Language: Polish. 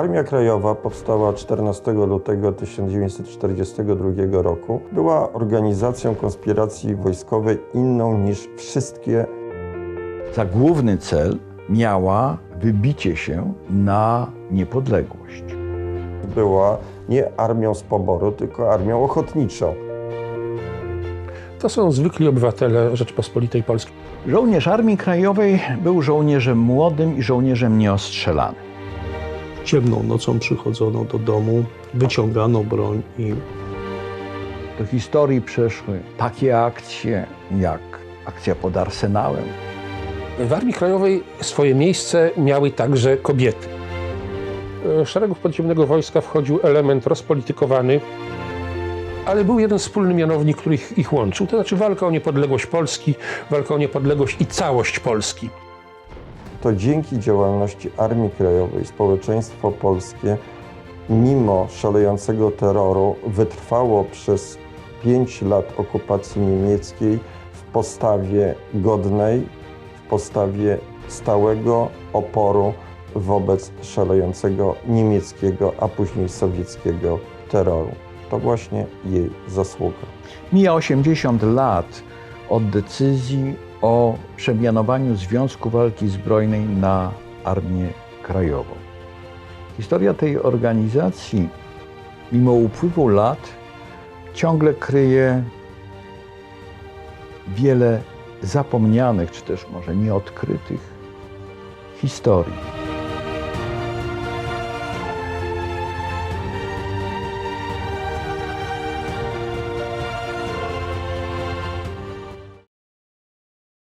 Armia Krajowa powstała 14 lutego 1942 roku. Była organizacją konspiracji wojskowej inną niż wszystkie Za główny cel miała wybicie się na niepodległość. była nie armią z poboru, tylko armią ochotniczą. To są zwykli obywatele Rzeczpospolitej Polskiej. Żołnierz Armii Krajowej był żołnierzem młodym i żołnierzem nieostrzelanym. Ciemną nocą przychodzono do domu, wyciągano broń i Do historii przeszły takie akcje jak akcja pod Arsenałem, W Armii Krajowej swoje miejsce miały także kobiety. E, Szeregów podziemnego wojska wchodził element rozpolitykowany, ale był jeden wspólny mianownik, który ich, ich łączył, to znaczy walka o niepodległość Polski, walka o niepodległość i całość Polski. To dzięki działalności Armii Krajowej społeczeństwo polskie, mimo szalejącego terroru, wytrwało przez pięć lat okupacji niemieckiej w postawie godnej, w postawie stałego oporu wobec szalejącego niemieckiego, a później sowieckiego terroru. To właśnie jej zasługa. Mija 80 lat od decyzji o przemianowaniu Związku Walki Zbrojnej na Armię Krajową. Historia tej organizacji, mimo upływu lat, ciągle kryje wiele zapomnianych, czy też może nieodkrytych historii.